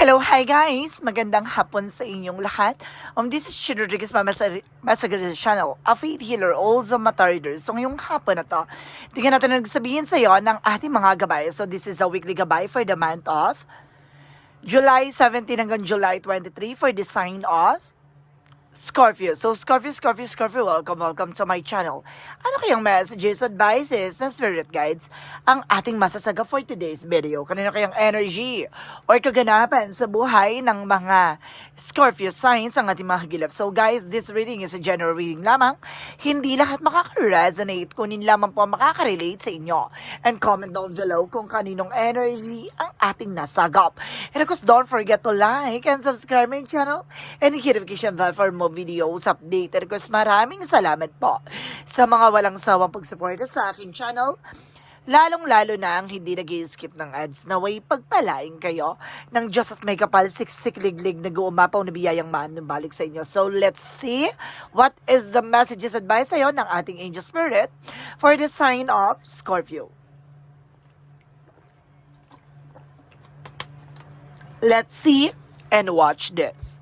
Hello, hi guys! Magandang hapon sa inyong lahat. Um, this is Shin Rodriguez, Mama sa Masagal Channel, a faith healer, also matarder. So ngayong hapon na to, tingnan natin ang sabihin sa iyo ng ating mga gabay. So this is a weekly gabay for the month of July 17 hanggang July 23 for the sign of Scorpio. So, Scorpio, Scorpio, Scorpio, welcome, welcome to my channel. Ano kayang messages, advices, na spirit guides ang ating masasaga for today's video? Kanino kayang energy or kaganapan sa buhay ng mga Scorpio signs ang ating mga hagilap? So, guys, this reading is a general reading lamang. Hindi lahat makaka-resonate, kunin lamang po makaka-relate sa inyo. And comment down below kung kaninong energy ang ating nasagap. And of course, don't forget to like and subscribe my channel and hit notification bell for more videos update. And of course, maraming salamat po sa mga walang sawang pagsuporta sa aking channel. Lalong-lalo na ang hindi nag skip ng ads na way pagpalaing kayo ng Diyos at may kapal siksik-liglig na guumapaw na biyayang balik sa inyo. So let's see what is the messages advice sa'yo ng ating angel spirit for the sign of Scorpio. Let's see and watch this.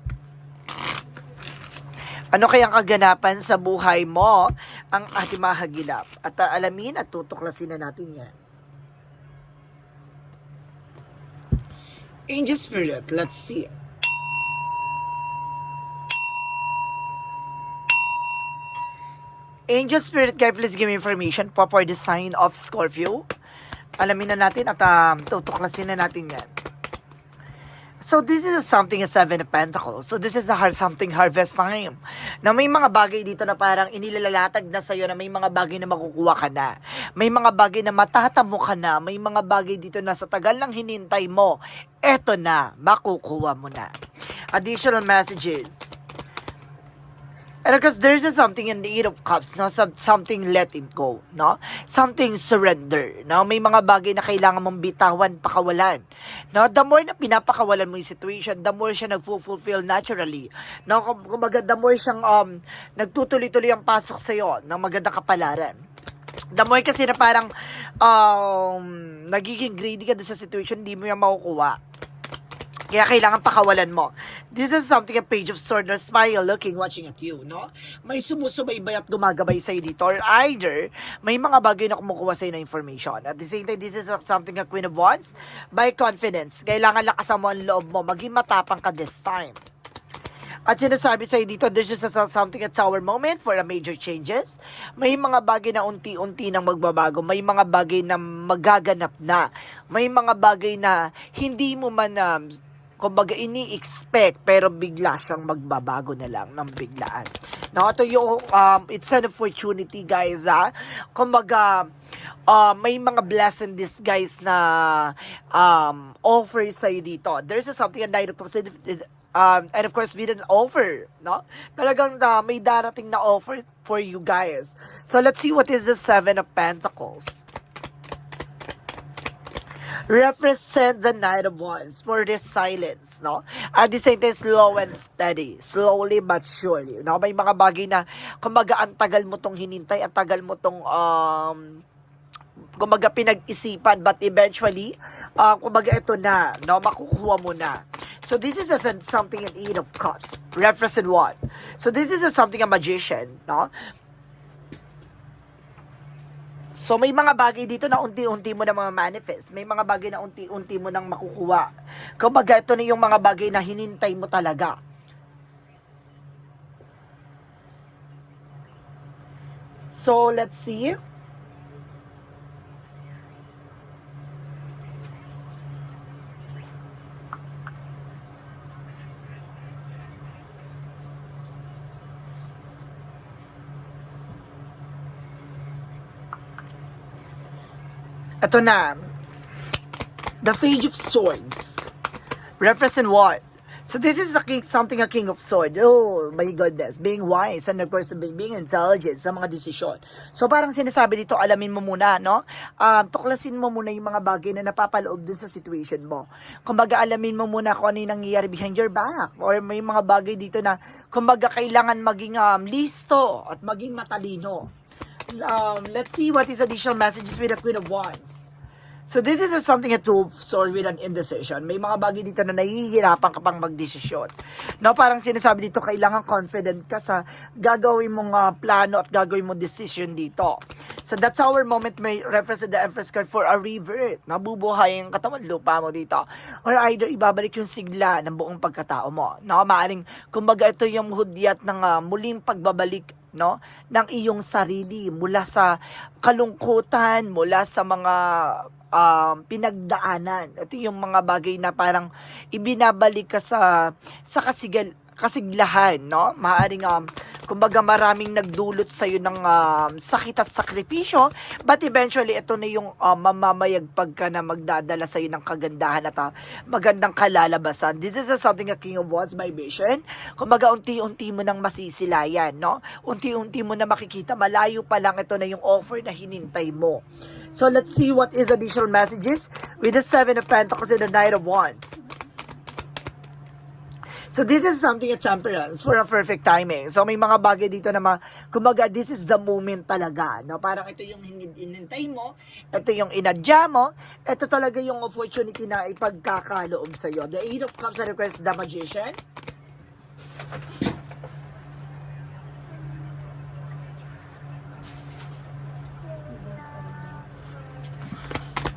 Ano kayang kaganapan sa buhay mo ang ating mga hagilap? At uh, alamin at tutuklasin na natin yan. Angel Spirit, let's see. Angel Spirit Guide, please give me information po for the sign of Scorpio. Alamin na natin at um, tutuklasin na natin yan. So this is something a seven of pentacles. So this is a hard something harvest time. Na may mga bagay dito na parang inilalatag na sa'yo na may mga bagay na makukuha ka na. May mga bagay na matatamo ka na. May mga bagay dito na sa tagal lang hinintay mo, eto na, makukuha mo na. Additional messages. And because there's a something in the Eight of Cups, no? Some, something let it go, no? Something surrender, no? May mga bagay na kailangan mong bitawan, pakawalan. No? The more na pinapakawalan mo yung situation, the more siya nagfulfill naturally. No? Kum- Kumbaga, the more siyang um, nagtutuloy-tuloy ang pasok sa'yo ng magandang kapalaran. The more kasi na parang um, nagiging greedy ka sa situation, hindi mo yan makukuha. Kaya kailangan pakawalan mo. This is something a page of sword na smile looking, watching at you, no? May sumusubaybay at gumagabay sa'yo dito. Or either, may mga bagay na kumukuha sa'yo na information. At the same time, this is something a Queen of Wands. By confidence, kailangan lakasan mo ang loob mo. Maging matapang ka this time. At sinasabi sa'yo dito, this is a, something a tower moment for a major changes. May mga bagay na unti-unti nang magbabago. May mga bagay na magaganap na. May mga bagay na hindi mo man um, kumbaga ini-expect pero bigla siyang magbabago na lang ng biglaan. Now, ito yung, um, it's an opportunity guys ha. Kumbaga, uh, may mga blessing this guys na um, offer sa'yo dito. There's something a night of um, and of course, with an offer, no? Talagang uh, may darating na offer for you guys. So, let's see what is the Seven of Pentacles represent the Knight of Wands for this silence, no? At the same time, slow and steady. Slowly but surely. No? May mga bagay na, kumbaga, ang tagal mo tong hinintay, ang tagal mo tong, um, kumbaga, pinag-isipan, but eventually, uh, kumbaga, ito na, no? Makukuha mo na. So this is a, something in Eight of Cups. Represent what? So this is a, something a magician, no? So may mga bagay dito na unti-unti mo na mga manifest. May mga bagay na unti-unti mo nang makukuha. Kumbaga ito na yung mga bagay na hinintay mo talaga. So let's see. Ito na. The Page of Swords. Represent what? So this is a king, something a king of swords. Oh my goodness. Being wise and of course being intelligent sa mga desisyon. So parang sinasabi dito, alamin mo muna, no? Um, tuklasin mo muna yung mga bagay na napapaloob dun sa situation mo. Kumbaga alamin mo muna kung ano yung nangyayari behind your back. Or may mga bagay dito na kumbaga kailangan maging um, listo at maging matalino. Um, let's see what is additional messages with the Queen of Wands. So this is something that to solve with an indecision. May mga bagay dito na nahihirapan ka pang magdesisyon. No, parang sinasabi dito, kailangan confident ka sa gagawin mong ah, plano at gagawin mong decision dito. So that's our moment may reference the Empress card for a revert. Nabubuhay ang katawan lupa mo dito. Or either ibabalik yung sigla ng buong pagkatao mo. No, maaring kumbaga ito yung hudyat ng ah, muling pagbabalik no ng iyong sarili mula sa kalungkutan mula sa mga um, pinagdaanan. Ito yung mga bagay na parang ibinabalik ka sa sa kasigal kasiglahan no? Maaring um, kumbaga maraming nagdulot sa iyo ng um, sakit at sakripisyo but eventually ito na yung um, mamamayagpag ka na magdadala sa iyo ng kagandahan at uh, magandang kalalabasan. This is a something a king of wands vibration. Kumbaga unti-unti mo nang masisilayan no? Unti-unti mo na makikita. Malayo pa lang ito na yung offer na hinintay mo. So let's see what is additional messages with the seven of pentacles and the knight of wands So this is something at temperance for a perfect timing. So may mga bagay dito na mga, kumbaga this is the moment talaga. No? Parang ito yung hin- inintay mo, ito yung inadya mo, ito talaga yung opportunity na ipagkakaloob sa iyo. The Eight of Cups requires the Magician.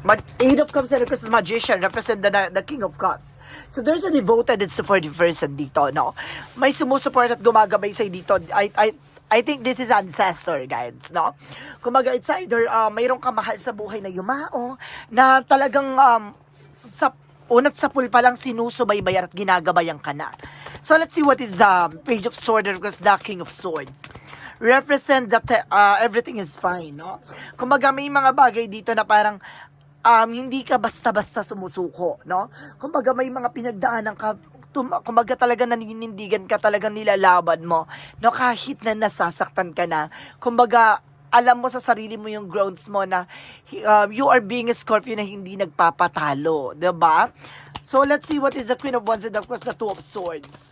But Eight of Cups represents Magician, represent the, the King of Cups. So there's a devoted and supportive person dito, no? May sumusuport at gumagabay sa'yo dito. I, I, I think this is ancestor guides, no? Kumaga, it's either uh, mayroong kamahal sa buhay na yumao, na talagang um, sa unat sa pool pa lang sinusubaybayan at ginagabayan ka na. So let's see what is the Page of Swords because the King of Swords represent that uh, everything is fine, no? Kumbaga may mga bagay dito na parang um, hindi ka basta-basta sumusuko, no? Kumbaga may mga pinagdaanan ka, tum- kumbaga talaga naninindigan ka, talagang nilalaban mo, no? Kahit na nasasaktan ka na, kumbaga alam mo sa sarili mo yung grounds mo na um, you are being a Scorpio na hindi nagpapatalo, 'di ba? So let's see what is the Queen of Wands and of course the Two of Swords.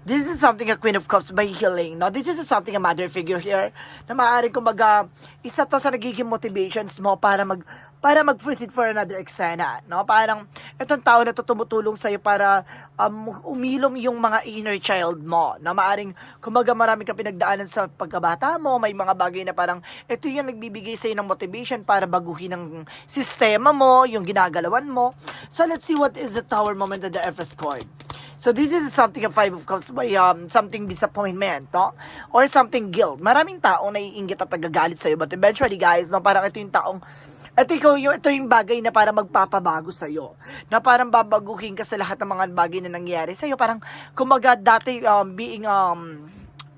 This is something a Queen of Cups by healing, no? This is something a mother figure here na maaaring kumbaga isa to sa nagiging motivations mo para mag para mag-proceed for another eksena, no? Parang itong tao na to tumutulong sa'yo para um, umilom yung mga inner child mo, na maaring kumbaga marami kang pinagdaanan sa pagkabata mo, may mga bagay na parang ito yung nagbibigay sa'yo ng motivation para baguhin ang sistema mo, yung ginagalawan mo. So let's see what is the tower moment of the Everest chord. So this is something a five of cups by um, something disappointment, no? Or something guilt. Maraming taong naiinggit at nagagalit sa'yo. But eventually, guys, no, parang ito yung taong ito, ikaw, yung, ito yung bagay na para magpapabago sa'yo. Na parang babaguhin ka sa lahat ng mga bagay na nangyayari sa'yo. Parang, kumaga, dati um, being um,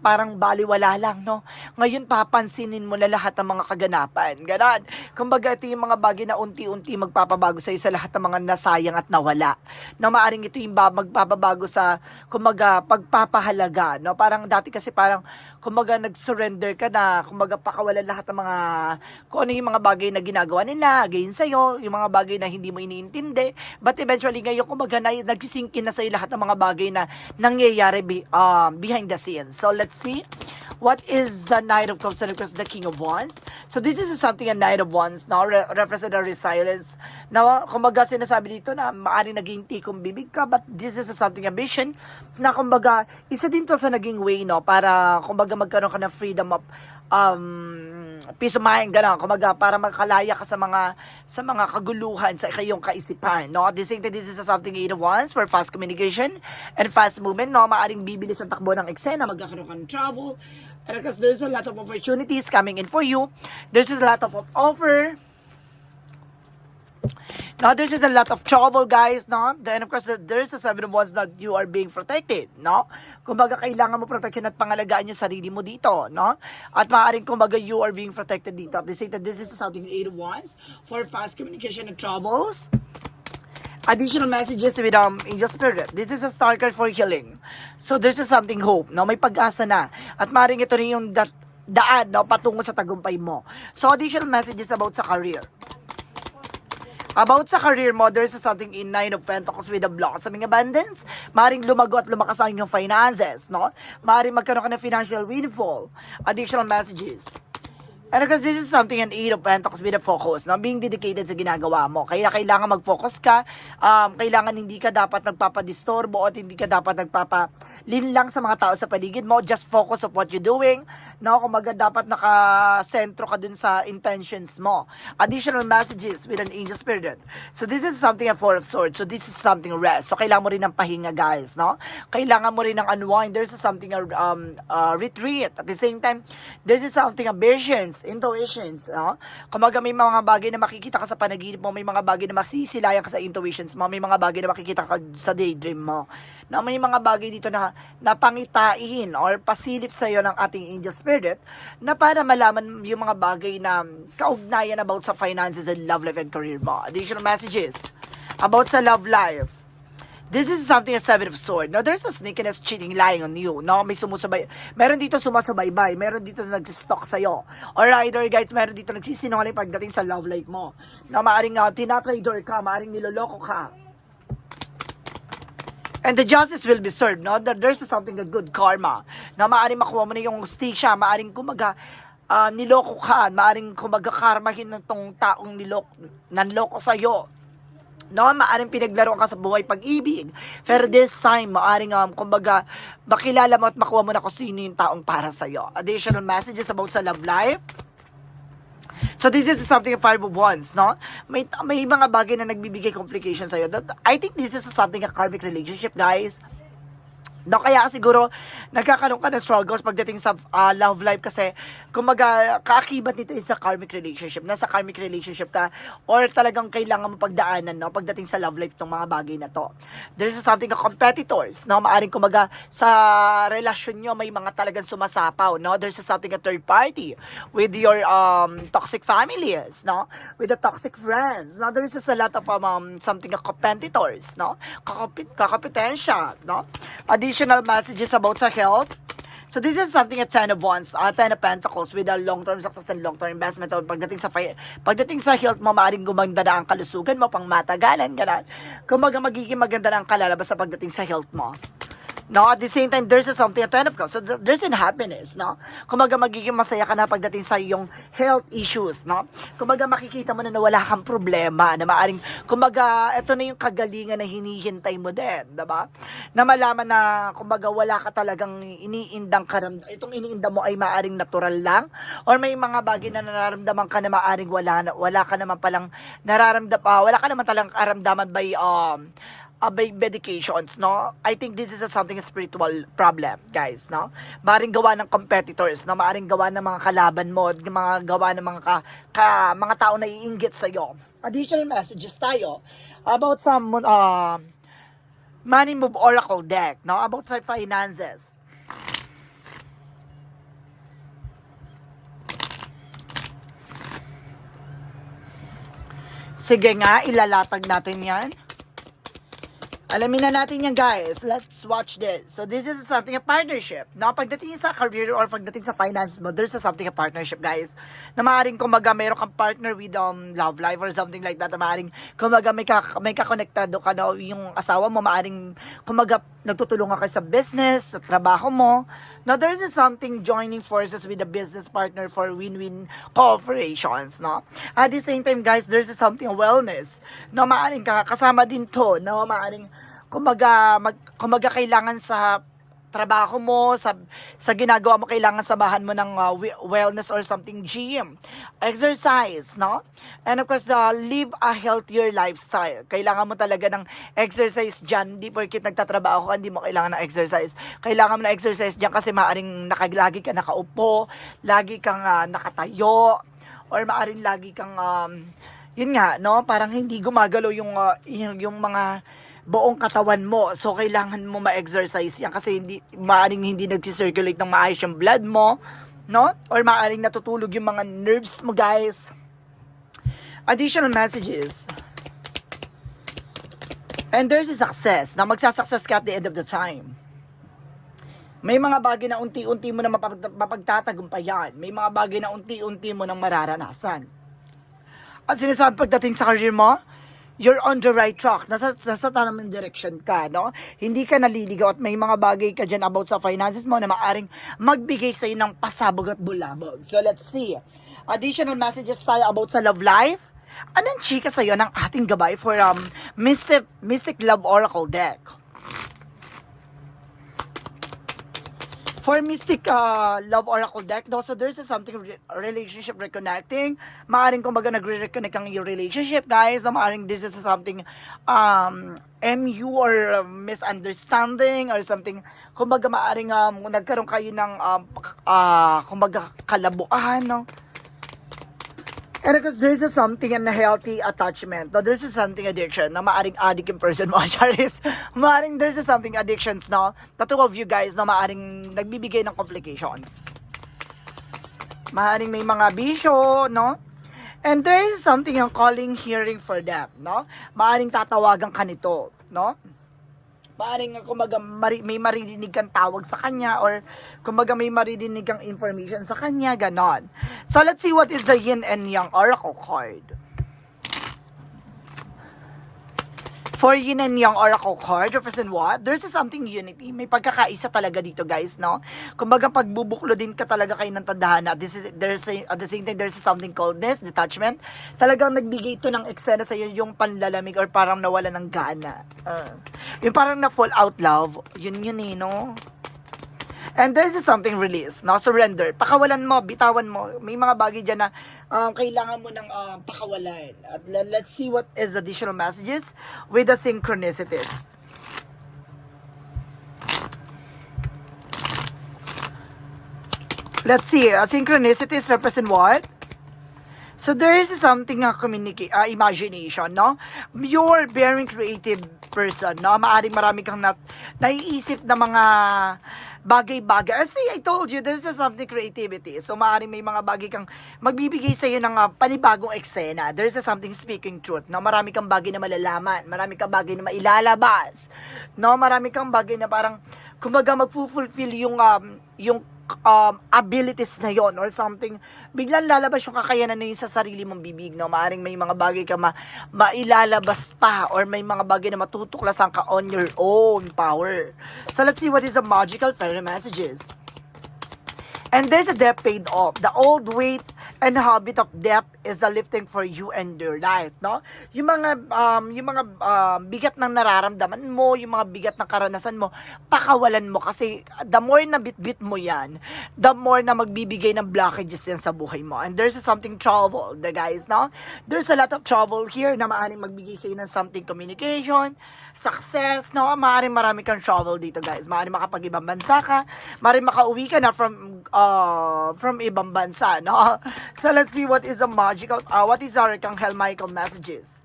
parang baliwala lang, no? Ngayon, papansinin mo na lahat ng mga kaganapan. Ganon. Kumbaga, ito yung mga bagay na unti-unti magpapabago sa'yo sa lahat ng mga nasayang at nawala. Na maaring ito yung ba- magpapabago sa, kumbaga, pagpapahalaga, no? Parang dati kasi parang, kumbaga, nag-surrender ka na, kumbaga, pakawalan lahat ng mga, kung ano yung mga bagay na ginagawa nila, against sa'yo, yung mga bagay na hindi mo iniintindi. But eventually, ngayon, kumbaga, na, nagsisingkin na sa'yo lahat ng mga bagay na nangyayari be, um, behind the scenes. So, let's see. What is the Knight of Cups and of course the King of Wands? So this is something a Knight of Wands, no? Re- represent the resilience. Na kumbaga sinasabi dito na maaaring naging tikong bibig ka, but this is a something a vision na kumbaga isa din to sa naging way, no? Para kumbaga magkaroon ka ng freedom of um, peace of mind, gano'n. Kumbaga, para makalaya ka sa mga sa mga kaguluhan sa iyong kaisipan, no? Same time, this is something of wands for fast communication and fast movement, no? Maaring bibilis ang takbo ng eksena, magkakaroon ka ng travel, because there's a lot of opportunities coming in for you. There's a lot of offer. Now, there's just a lot of trouble, guys, no? Then, of course, there's a seven of wands that you are being protected, no? Kumbaga, kailangan mo protection at pangalagaan yung sarili mo dito, no? At maaaring, kumbaga, you are being protected dito. They say that this is something eight of wands for fast communication and troubles. Additional messages with um, Angel Spirit. This is a star card for healing. So, there's just something hope, no? May pag-asa na. At maaaring ito rin yung dat- daan, no? Patungo sa tagumpay mo. So, additional messages about sa career. About sa career mo, there's something in Nine of Pentacles with a blossoming abundance. Maring lumago at lumakas ang iyong finances, no? Maring magkaroon ka ng financial windfall. Additional messages. And because this is something an eight of pentacles with a focus, no? being dedicated sa ginagawa mo. Kaya kailangan mag-focus ka, um, kailangan hindi ka dapat nagpapadistorbo at hindi ka dapat nagpapa lang sa mga tao sa paligid mo. Just focus of what you're doing. No, kumaga dapat naka-sentro ka dun sa intentions mo. Additional messages with an angel spirit. So this is something a four of swords. So this is something rest. So kailangan mo rin ng pahinga, guys, no? Kailangan mo rin ng unwind. There's something a um, uh, retreat. At the same time, this is something a visions, intuitions, no? Kumaga may mga bagay na makikita ka sa panaginip mo, may mga bagay na masisilayan ka sa intuitions mo, may mga bagay na makikita ka sa daydream mo na may mga bagay dito na napangitain or pasilip sa iyo ng ating angel spirit na para malaman yung mga bagay na kaugnayan about sa finances and love life and career mo. Additional messages about sa love life. This is something a seven of sword. Now, there's a sneakiness cheating lying on you. No, may sumusabay. Meron dito sumasabaybay. Meron dito nag-stalk sa'yo. Or either, guys, meron dito nagsisinungaling pagdating sa love life mo. Na maaring uh, tinatrader ka, maaring niloloko ka. And the justice will be served, no? That there's something that good karma. Na maaaring makuha mo na yung stisya, maaaring kumaga, ah, niloko ka, maaaring kumaga karmahin ng tong taong niloko, nanloko sa'yo. No, maaring pinaglaro ka sa buhay pag-ibig. Pero this time, maaring um, kumbaga, makilala mo at makuha mo na kung sino yung taong para sa'yo. Additional messages about sa love life. So this is something five of wands, no? May may mga bagay na nagbibigay complications sa'yo. I think this is something a karmic relationship, guys. No, kaya siguro nagkakaroon ka ng struggles pagdating sa ah, love life kasi kumaga kaakibat nito is sa karmic relationship. Nasa karmic relationship ka or talagang kailangan mo pagdaanan no pagdating sa love life ng mga bagay na to. There's something ka competitors, no? Maaring kumaga sa relasyon nyo may mga talagang sumasapaw, no? There's something a third party with your um toxic families, no? With the toxic friends. Now there is a lot of um, something a competitors, no? Kakapit kakapitensya, no? Additional messages about sa health. So this is something at 10 of Wands, uh, 10 of Pentacles with a long-term success and long-term investment. O pagdating sa pagdating sa health mo, maaaring gumanda na ang kalusugan mo pang matagalan, gano'n. Kumaga magiging maganda na ang kalalabas sa pagdating sa health mo. No, at the same time, there's a something at 10 of cups. So, th- there's in happiness, no? Kumaga magiging masaya ka na pagdating sa iyong health issues, no? Kumaga makikita mo na na wala kang problema, na maaring, kumaga, ito na yung kagalingan na hinihintay mo din, diba? Na malaman na, kumaga, wala ka talagang iniindang karamdam. Itong iniindang mo ay maaring natural lang, or may mga bagay na nararamdaman ka na maaring wala, na, wala ka naman palang nararamdam, ah, wala ka naman talang karamdaman by, um, uh, by medications, no? I think this is a something spiritual problem, guys, no? Maaring gawa ng competitors, no? Maaring gawa ng mga kalaban mo, mga gawa ng mga ka, ka- mga tao na iinggit sa iyo. Additional messages tayo about some uh, money move oracle deck, no? About sa finances. Sige nga, ilalatag natin yan. Alamin na natin yan, guys. Let's watch this. So, this is something a partnership. Na pagdating sa career or pagdating sa finances mo, there's a something a partnership, guys. Na maaaring kumaga, mayroon kang partner with um, love life or something like that. Na maaaring kumaga, may, ka, may kakonektado ka na yung asawa mo. Maaaring kumaga, nagtutulungan ka sa business, sa trabaho mo. Now, there's a something joining forces with a business partner for win-win cooperations, no? At the same time, guys, there's something wellness. Na maaaring ka- kasama din to, na maaaring kumaga, mag, kumaga kailangan sa trabaho mo, sa, sa ginagawa mo, kailangan sabahan mo ng uh, we- wellness or something gym. Exercise, no? And of course, uh, live a healthier lifestyle. Kailangan mo talaga ng exercise dyan. Hindi porkit nagtatrabaho ka, hindi mo kailangan ng exercise. Kailangan mo ng exercise dyan kasi maaring nakalagi ka nakaupo, lagi kang uh, nakatayo, or maaring lagi kang, um, yun nga, no? Parang hindi gumagalaw yung, uh, yung, yung mga buong katawan mo. So, kailangan mo ma-exercise yan kasi hindi, maaaring hindi nag-circulate ng maayos yung blood mo, no? Or maaaring natutulog yung mga nerves mo, guys. Additional messages. And there's a success na magsasuccess ka at the end of the time. May mga bagay na unti-unti mo na mapag- mapagtatagumpayan. May mga bagay na unti-unti mo nang mararanasan. At sinasabi pagdating sa career mo, you're on the right track. Nasa, nasa tamang direction ka, no? Hindi ka naliligaw at may mga bagay ka dyan about sa finances mo na maaring magbigay sa'yo ng pasabog at bulabog. So, let's see. additional messages tayo about sa love life. Anong chika sa'yo ng ating gabay for um, Mystic, Mystic Love Oracle deck? For Mystic uh, Love Oracle deck, no, so there's something re- relationship reconnecting. Maaring kumbaga nagre-reconnect ang your relationship, guys. No, maaring this is something um, MU or uh, misunderstanding or something. Kumbaga maaring um, nagkaroon kayo ng um, uh, kumbaga kalabuan, no? And because there's a something unhealthy attachment. No, there's a something addiction na maaring addict yung person mo, Charis. maaring there's a something addictions, no? The two of you guys, no, maaring nagbibigay ng complications. Maaring may mga bisyo, no? And there is something yung calling hearing for them, no? Maaring tatawagan ka nito, no? Maaring kumbaga mari, may maririnig kang tawag sa kanya or kumbaga may maririnig kang information sa kanya, ganon. So let's see what is the yin and yang oracle card. For yin and yang oracle card, represent what? There's something unity. May pagkakaisa talaga dito, guys, no? Kumbaga, pagbubuklo din ka talaga kayo ng tadhana. This is, there's a, at the same time, there's something called this, detachment. Talagang nagbigay ito ng eksena sa'yo yung panlalamig or parang nawala ng gana. Uh, yung parang na-fall out love. Yun yun eh, no? And this is something release, no? Surrender. Pakawalan mo, bitawan mo. May mga bagay dyan na um, kailangan mo ng um, pakawalan. At le- let's see what is additional messages with the synchronicities. Let's see. Uh, synchronicities represent what? So there is something na communicate, uh, imagination, no? You're very creative person, no? Maaring marami kang nat naiisip na mga bagay-bagay. See, I told you, this is something creativity. So maaring may mga bagay kang magbibigay sa'yo ng uh, panibagong eksena. There's a something speaking truth, no? Marami kang bagay na malalaman. Marami kang bagay na mailalabas. No? Marami kang bagay na parang, kumbaga magfulfill yung, um, yung um, abilities na yon or something, biglang lalabas yung kakayanan na yun sa sarili mong bibig, no? Maaring may mga bagay ka ma mailalabas pa or may mga bagay na matutuklasan ka on your own power. So let's see what is the magical fairy messages. And there's a debt paid off. The old weight and habit of debt is the lifting for you and your life, no? Yung mga um, yung mga um, bigat ng nararamdaman mo, yung mga bigat ng karanasan mo, pakawalan mo kasi the more na bit-bit mo 'yan, the more na magbibigay ng blockages yan sa buhay mo. And there's something trouble, the guys, no? There's a lot of trouble here na maaaring magbigay sa'yo ng something communication, success, no? Maaaring marami kang trouble dito, guys. Maaaring makapag-ibang bansa ka, maaaring makauwi ka na from uh, from ibang bansa, no? So let's see what is the magical, uh, what is our Archangel Michael messages.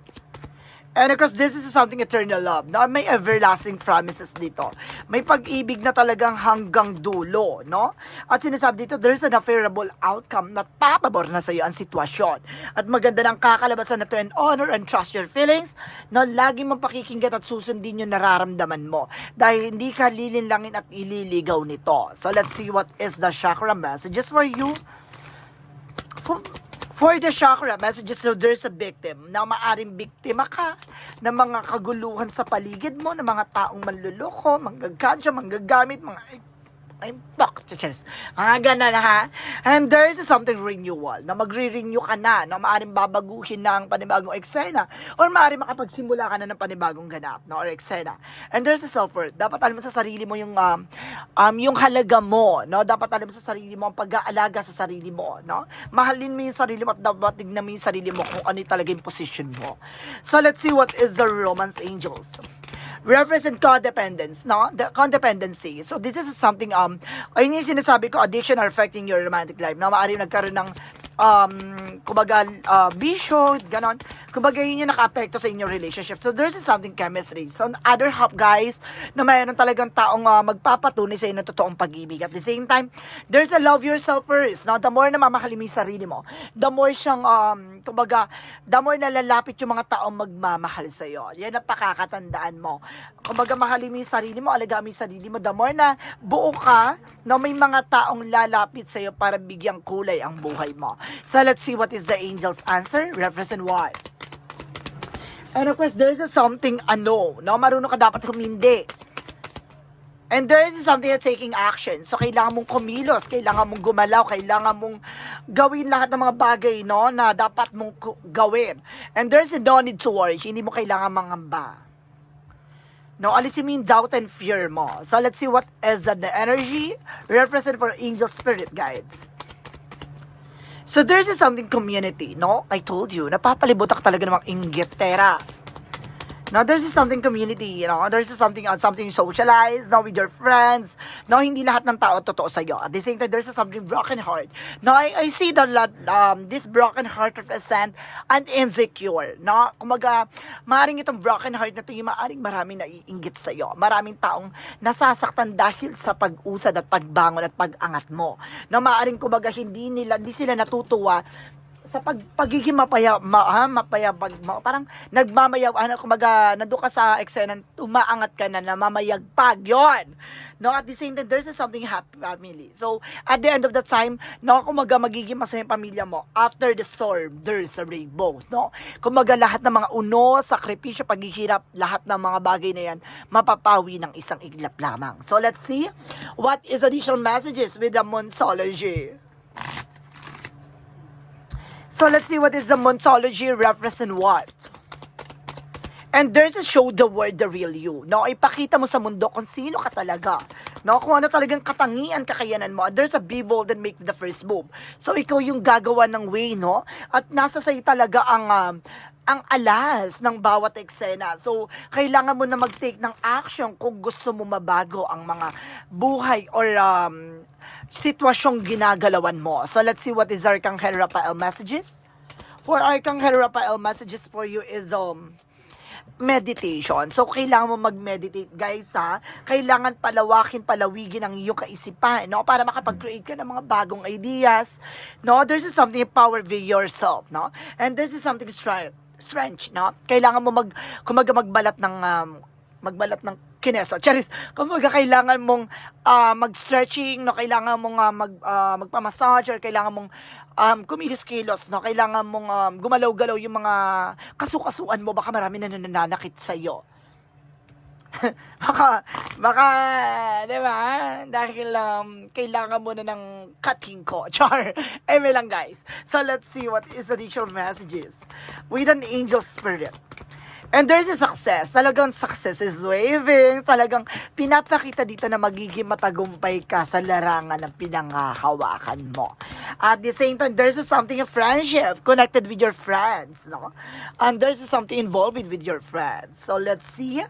And of course, this is something eternal love. No? May everlasting promises dito. May pag-ibig na talagang hanggang dulo, no? At sinasabi dito, there's an favorable outcome na papabor na sa iyo ang sitwasyon. At maganda ng kakalabasan na to and honor and trust your feelings, no? Lagi mong pakikinggan at susundin yung nararamdaman mo. Dahil hindi ka lilinlangin at ililigaw nito. So let's see what is the chakra messages for you. For, for the chakra messages, so there's a victim na maaring biktima ka ng mga kaguluhan sa paligid mo, ng mga taong manluloko, manggagansya, manggagamit, mga ay, fuck, chess. Mga ganun, ha? And there is something renewal, na magre-renew ka na, na maaaring babaguhin na ang panibagong eksena, or maaaring makapagsimula ka na ng panibagong ganap, no, or eksena. And there's a self-worth. Dapat alam mo sa sarili mo yung, um, um, yung halaga mo, no? Dapat alam mo sa sarili mo ang pag-aalaga sa sarili mo, no? Mahalin mo yung sarili mo at dapat tignan mo yung sarili mo kung ano talaga yung position mo. So, let's see what is the romance angels represent codependence, no? The codependency. So this is something um ayun yung sinasabi ko addiction are affecting your romantic life. Na maaari nagkaroon ng um kumbaga uh, bisyo, ganon. Kumbaga yun yung naka-apekto sa inyong relationship. So there's something chemistry. So on other half guys, na mayroon talagang taong uh, magpapatunay sa inyo ng totoong pag-ibig. At the same time, there's a love yourself first. No? The more na mamahalin mo yung sarili mo, the more siyang um kumbaga, the more na lalapit yung mga taong magmamahal sa iyo. Yan ang pakakatandaan mo. Kumbaga, mahalin mo yung sarili mo, alagaan mo yung sarili mo. The more na buo ka, na may mga taong lalapit sa iyo para bigyang kulay ang buhay mo. So, let's see what is the angel's answer. Represent what? And of course, there is a something ano, no? Marunong ka dapat humindi. And there is something na taking action. So, kailangan mong kumilos, kailangan mong gumalaw, kailangan mong gawin lahat ng mga bagay, no, na dapat mong gawin. And there's no need to worry. Hindi mo kailangan mangamba. No, alisin mo yung doubt and fear mo. So, let's see what is the energy represent for angel spirit guides. So, there's something community, no? I told you, napapalibutak talaga ng mga inggitera. Now, there's something community, you know, there's something, uh, something socialized, no, with your friends. No, hindi lahat ng tao totoo sa'yo. At the same time, there's something broken heart. Now, I, I see lot, um, this broken heart represent an insecure, no? Kumaga, maaaring itong broken heart na ito, yung maaaring maraming naiinggit sa'yo. Maraming taong nasasaktan dahil sa pag-usad at pagbangon at pag-angat mo. Na maaaring kumaga, hindi nila, hindi sila natutuwa sa pag pagiging mapaya ma, ha, mapayabag ma, parang nagmamayaw ano kumaga nandoon ka sa eksena umaangat ka na namamayagpag yon no at the same time there's something happy family. So at the end of the time no kumaga magiging masaya yung pamilya mo. After the storm there's a rainbow no? Kumaga lahat ng mga uno sakripisyo paghihirap lahat ng mga bagay na yan mapapawi ng isang iglap lamang. So let's see what is additional messages with the Monsology So let's see what is the Montology represent what. And there's a show the world the real you. No, ipakita mo sa mundo kung sino ka talaga. No, kung ano talagang katangian, kakayanan mo. There's a be bold and make the first move. So ikaw yung gagawa ng way, no? At nasa sa'yo talaga ang um, ang alas ng bawat eksena. So, kailangan mo na mag-take ng action kung gusto mo mabago ang mga buhay or um, sitwasyong ginagalawan mo. So, let's see what is Arcangel Rafael messages. For Arcangel Rafael messages for you is um, meditation. So, kailangan mo mag-meditate, guys, ha? Kailangan palawakin, palawigin ang iyong kaisipan, no? Para makapag-create ka ng mga bagong ideas, no? There's something power with yourself, no? And this is something strength, strength, no? Kailangan mo mag, kumaga magbalat ng, um, magbalat ng kineso. Charis, kumaga kailangan mong ah, mag-stretching, no? Kailangan mong ah, mag, ah, magpamassage, or kailangan mong um, kumilos-kilos, no? Kailangan mong um, gumalaw-galaw yung mga kasukasuan mo. Baka marami na nananakit sa'yo. baka, baka, di ba? Dahil um, kailangan mo na ng cutting ko. Char. Eme lang, guys. So, let's see what is additional messages with an angel spirit. And there's a success. Talagang success is waving. Talagang pinapakita dito na magiging matagumpay ka sa larangan ng pinangahawakan mo. At the same time, there's a something of friendship connected with your friends, no? And there's a something involved with your friends. So let's see.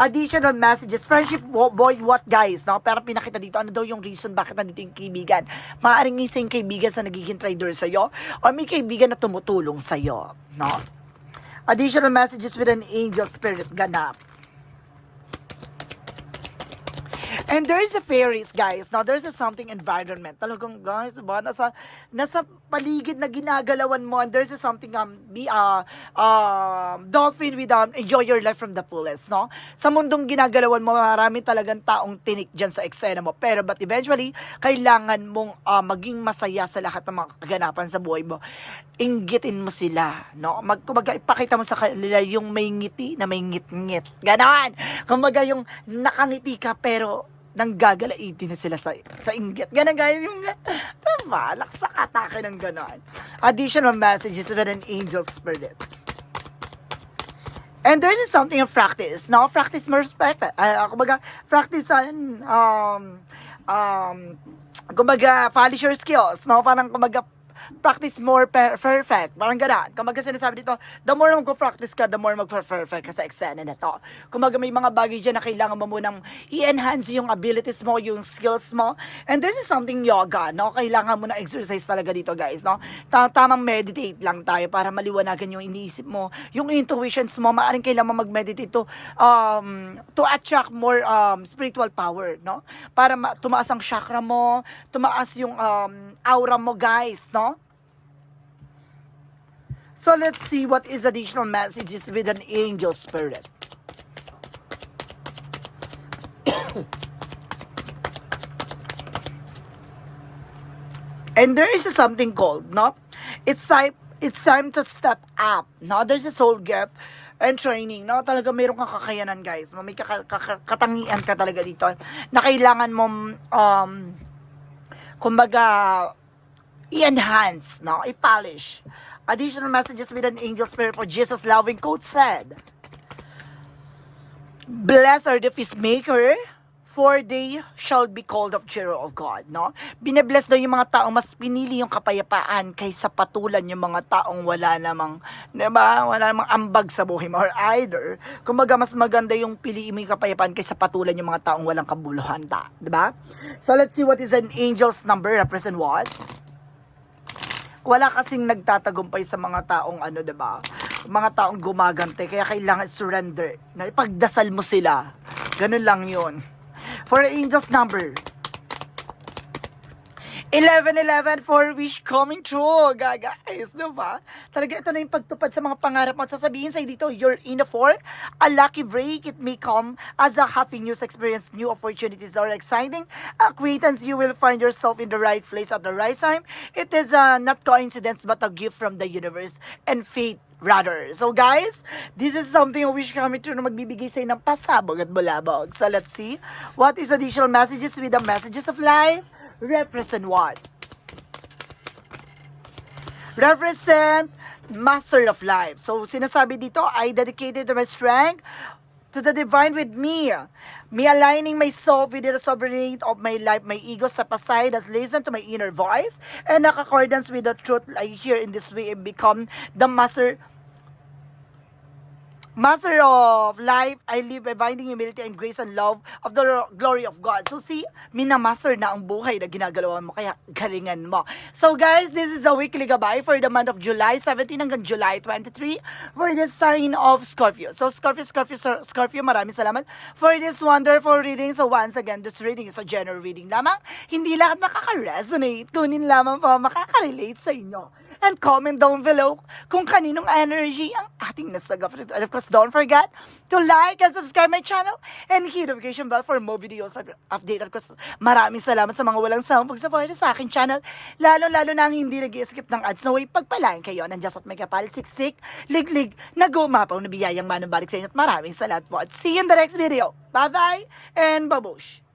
Additional messages. Friendship, boy, what guys, no? Pero pinakita dito, ano daw yung reason bakit nandito yung kaibigan. Maaring isa yung kaibigan sa nagiging trader sa'yo, or may kaibigan na tumutulong sa'yo, no? Additional messages with an angel spirit ganap. And there's a fairies, guys. Now, there's a something environment. Talagang, guys, diba? Nasa, nasa paligid na ginagalawan mo. And there's a something, um, be, uh, um, dolphin with, um, enjoy your life from the fullest, no? Sa mundong ginagalawan mo, marami talagang taong tinik dyan sa eksena mo. Pero, but eventually, kailangan mong uh, maging masaya sa lahat ng mga kaganapan sa buhay mo. Inggitin mo sila, no? Mag, kumbaga, ipakita mo sa kanila yung may ngiti na may ngit-ngit. Ganon! Kumbaga, yung nakangiti ka, pero nanggagalaitin na sila sa sa inggit. Ganon guys, yung diba? Laksak atake ng ganon. Additional messages with an angel spirit. And there's something of practice. No, practice more respect. Uh, kumbaga, practice on, um, um, kumbaga, polish your skills. No, parang kumbaga, practice more per- perfect. Parang gano'n. Kumaga sinasabi dito, the more mag-practice ka, the more mag-perfect ka sa eksena na to. Kumaga may mga bagay dyan na kailangan mo munang i-enhance yung abilities mo, yung skills mo. And this is something yoga, no? Kailangan mo na exercise talaga dito, guys, no? Ta- tamang meditate lang tayo para maliwanagan yung iniisip mo, yung intuitions mo. Maaring kailangan mo mag-meditate to, um, to attract more um, spiritual power, no? Para ma- tumaas ang chakra mo, tumaas yung um, aura mo, guys, no? So let's see what is additional messages with an angel spirit. and there is something called, no? It's time it's time to step up. No, there's a soul gift and training, no? Talaga mayroon kang kakayanan, guys. May katangian ka talaga dito na kailangan mo, um, kumbaga, i-enhance, no? I-polish. Additional messages with an angel spirit for Jesus loving quote said, Blessed are the peacemaker, for they shall be called of children of God, no? Binabless daw yung mga taong mas pinili yung kapayapaan kaysa patulan yung mga taong wala namang, di ba? Wala namang ambag sa buhay mo. Or either, kumbaga mas maganda yung piliin mo yung kapayapaan kaysa patulan yung mga taong walang kabuluhan, ta, di ba? So let's see what is an angel's number, represent what? Wala kasing nagtatagumpay sa mga taong ano, 'di ba? Mga taong gumagante kaya kailangan surrender. Na ipagdasal mo sila. Ganun lang 'yon. For angels number 11-11 for wish coming true, ga- guys, di ba? Talaga ito na yung pagtupad sa mga pangarap mo. At sasabihin sa'yo dito, you're in for a lucky break. It may come as a happy news experience, new opportunities or exciting acquaintance. You will find yourself in the right place at the right time. It is uh, not coincidence but a gift from the universe and fate rather. So guys, this is something I wish kami true na magbibigay sa ng pasabog at bulabog. So let's see, what is additional messages with the messages of life? Represent what? Represent Master of Life. So sinasabi dito, I dedicated my strength to the divine with me. Me aligning myself with the sovereignty of my life, my ego step aside as listen to my inner voice and accordance with the truth I hear in this way and become the master Master of life, I live by finding humility and grace and love of the glory of God. So see, minamaster na ang buhay na ginagalawan mo, kaya galingan mo. So guys, this is a weekly gabay for the month of July 17 hanggang July 23 for the sign of Scorpio. So Scorpio, Scorpio, Scorpio, maraming salamat for this wonderful reading. So once again, this reading is a general reading lamang. Hindi lahat makaka-resonate, kunin lamang po makaka-relate sa inyo. And comment down below kung kaninong energy ang ating nasagap. And of course, don't forget to like and subscribe my channel and hit notification bell for more videos at update. Of course, maraming salamat sa mga walang sawang pag-support sa aking channel. Lalo-lalo na ang hindi nag skip ng ads na way pagpalain kayo. Nandiyan sa may kapal, siksik, liglig, na gumapaw na biyayang manong balik sa inyo. At maraming salamat po. At see you in the next video. Bye-bye and babush!